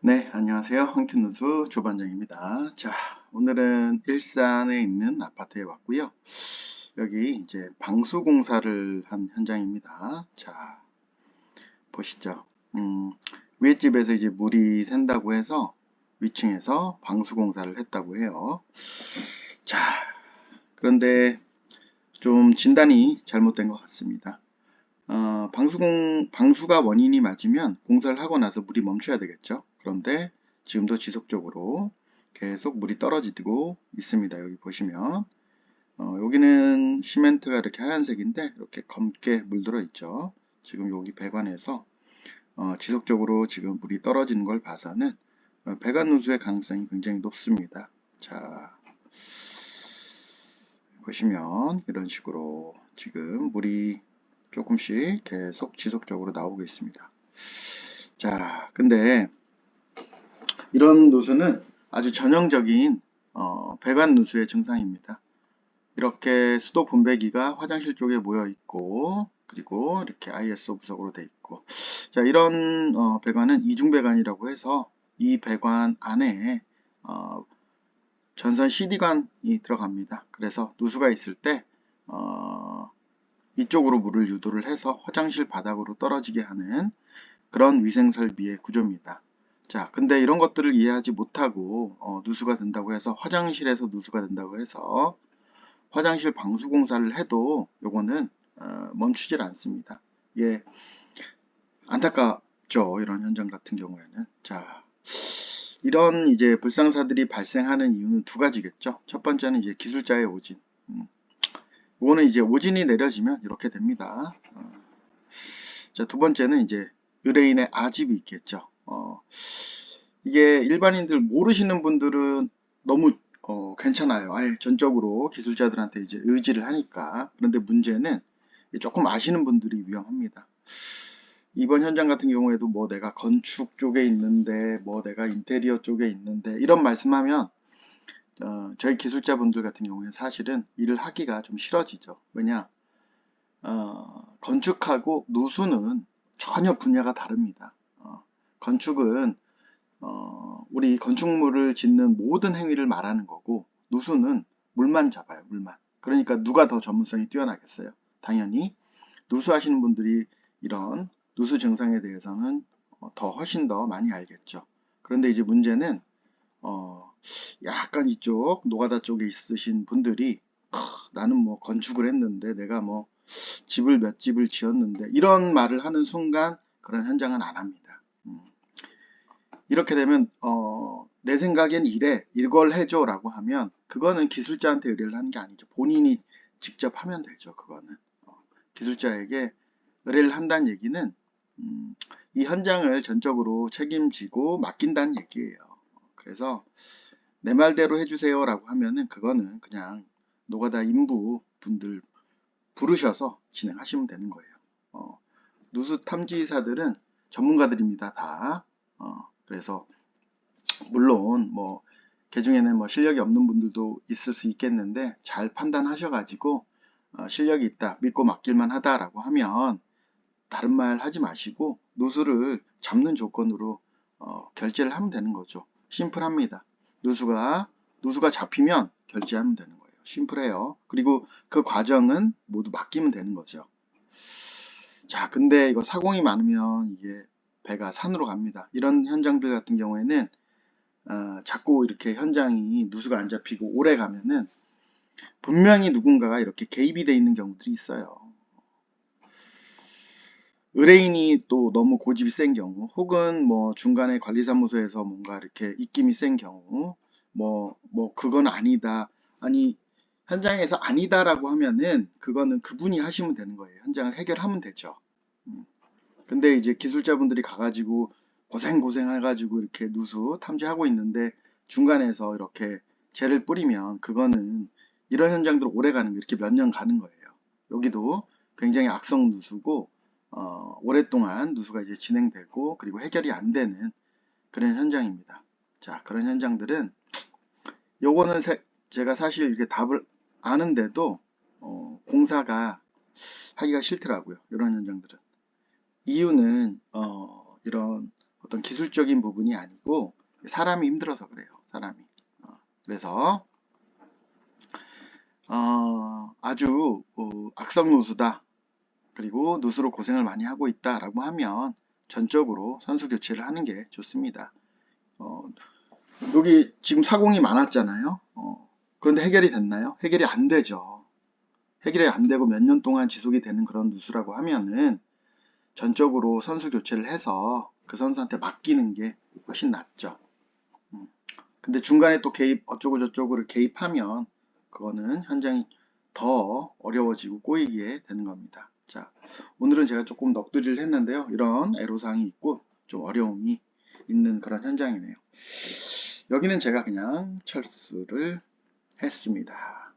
네, 안녕하세요. 한큐누수 조반장입니다. 자, 오늘은 일산에 있는 아파트에 왔고요. 여기 이제 방수 공사를 한 현장입니다. 자, 보시죠. 음, 위에 집에서 이제 물이 샌다고 해서 위층에서 방수 공사를 했다고 해요. 자, 그런데 좀 진단이 잘못된 것 같습니다. 어, 방수공, 방수가 원인이 맞으면 공사를 하고 나서 물이 멈춰야 되겠죠. 그런데 지금도 지속적으로 계속 물이 떨어지고 있습니다. 여기 보시면 어, 여기는 시멘트가 이렇게 하얀색인데 이렇게 검게 물들어 있죠. 지금 여기 배관에서 어, 지속적으로 지금 물이 떨어지는 걸 봐서는 어, 배관 누수의 가능성이 굉장히 높습니다. 자 보시면 이런 식으로 지금 물이 조금씩 계속 지속적으로 나오고 있습니다. 자 근데 이런 누수는 아주 전형적인 어, 배관 누수의 증상입니다. 이렇게 수도 분배기가 화장실 쪽에 모여 있고 그리고 이렇게 ISO 부석으로 되어 있고 자 이런 어, 배관은 이중 배관이라고 해서 이 배관 안에 어, 전선 CD관이 들어갑니다. 그래서 누수가 있을 때 어, 이쪽으로 물을 유도를 해서 화장실 바닥으로 떨어지게 하는 그런 위생 설비의 구조입니다. 자, 근데 이런 것들을 이해하지 못하고 어, 누수가 된다고 해서 화장실에서 누수가 된다고 해서 화장실 방수 공사를 해도 요거는 어, 멈추질 않습니다. 예, 안타깝죠. 이런 현장 같은 경우에는. 자, 이런 이제 불상사들이 발생하는 이유는 두 가지겠죠. 첫 번째는 이제 기술자의 오진. 음. 이거는 이제 오진이 내려지면 이렇게 됩니다. 어. 자, 두 번째는 이제 의뢰인의 아집이 있겠죠. 어, 이게 일반인들 모르시는 분들은 너무 어, 괜찮아요. 아예 전적으로 기술자들한테 이제 의지를 하니까. 그런데 문제는 조금 아시는 분들이 위험합니다. 이번 현장 같은 경우에도 뭐 내가 건축 쪽에 있는데 뭐 내가 인테리어 쪽에 있는데 이런 말씀하면 어, 저희 기술자분들 같은 경우에 사실은 일을 하기가 좀 싫어지죠. 왜냐 어, 건축하고 누수는 전혀 분야가 다릅니다. 건축은 어, 우리 건축물을 짓는 모든 행위를 말하는 거고 누수는 물만 잡아요 물만 그러니까 누가 더 전문성이 뛰어나겠어요 당연히 누수하시는 분들이 이런 누수 증상에 대해서는 어, 더 훨씬 더 많이 알겠죠 그런데 이제 문제는 어, 약간 이쪽 노가다 쪽에 있으신 분들이 나는 뭐 건축을 했는데 내가 뭐 집을 몇 집을 지었는데 이런 말을 하는 순간 그런 현장은 안 합니다. 음. 이렇게 되면 어, 내 생각엔 이래 이걸 해줘 라고 하면 그거는 기술자한테 의뢰를 하는 게 아니죠 본인이 직접 하면 되죠 그거는 어, 기술자에게 의뢰를 한다는 얘기는 음, 이 현장을 전적으로 책임지고 맡긴다는 얘기예요 그래서 내 말대로 해주세요 라고 하면은 그거는 그냥 노가다 인부 분들 부르셔서 진행하시면 되는 거예요 어, 누수 탐지사들은 전문가들입니다 다 어, 그래서 물론 뭐 개중에는 뭐 실력이 없는 분들도 있을 수 있겠는데 잘 판단하셔가지고 어, 실력이 있다 믿고 맡길만 하다라고 하면 다른 말 하지 마시고 누수를 잡는 조건으로 어, 결제를 하면 되는 거죠. 심플합니다. 누수가 누수가 잡히면 결제하면 되는 거예요. 심플해요. 그리고 그 과정은 모두 맡기면 되는 거죠. 자, 근데 이거 사공이 많으면 이게 배가 산으로 갑니다. 이런 현장들 같은 경우에는 어, 자꾸 이렇게 현장이 누수가 안 잡히고 오래 가면은 분명히 누군가가 이렇게 개입이 돼 있는 경우들이 있어요. 의뢰인이 또 너무 고집이 센 경우 혹은 뭐 중간에 관리사무소에서 뭔가 이렇게 입김이 센 경우 뭐, 뭐 그건 아니다. 아니 현장에서 아니다라고 하면은 그거는 그분이 하시면 되는 거예요. 현장을 해결하면 되죠. 음. 근데 이제 기술자분들이 가가지고 고생고생 해가지고 이렇게 누수 탐지하고 있는데 중간에서 이렇게 재를 뿌리면 그거는 이런 현장들 오래 가는 게 이렇게 몇 년 가는 거예요. 여기도 굉장히 악성 누수고 어, 오랫동안 누수가 이제 진행되고 그리고 해결이 안 되는 그런 현장입니다. 자 그런 현장들은 요거는 세, 제가 사실 이렇게 답을 아는데도 어, 공사가 하기가 싫더라고요. 이런 현장들은. 이유는 어, 이런 어떤 기술적인 부분이 아니고 사람이 힘들어서 그래요. 사람이. 어, 그래서 어, 아주 어, 악성 누수다. 그리고 누수로 고생을 많이 하고 있다라고 하면 전적으로 선수 교체를 하는 게 좋습니다. 어, 여기 지금 사공이 많았잖아요. 어, 그런데 해결이 됐나요? 해결이 안 되죠. 해결이 안 되고 몇 년 동안 지속이 되는 그런 누수라고 하면은 전적으로 선수 교체를 해서 그 선수한테 맡기는 게 훨씬 낫죠. 음. 근데 중간에 또 개입 어쩌고 저쩌고를 개입하면 그거는 현장이 더 어려워지고 꼬이게 되는 겁니다. 자, 오늘은 제가 조금 넋두리를 했는데요. 이런 애로사항이 있고 좀 어려움이 있는 그런 현장이네요. 여기는 제가 그냥 철수를 했습니다.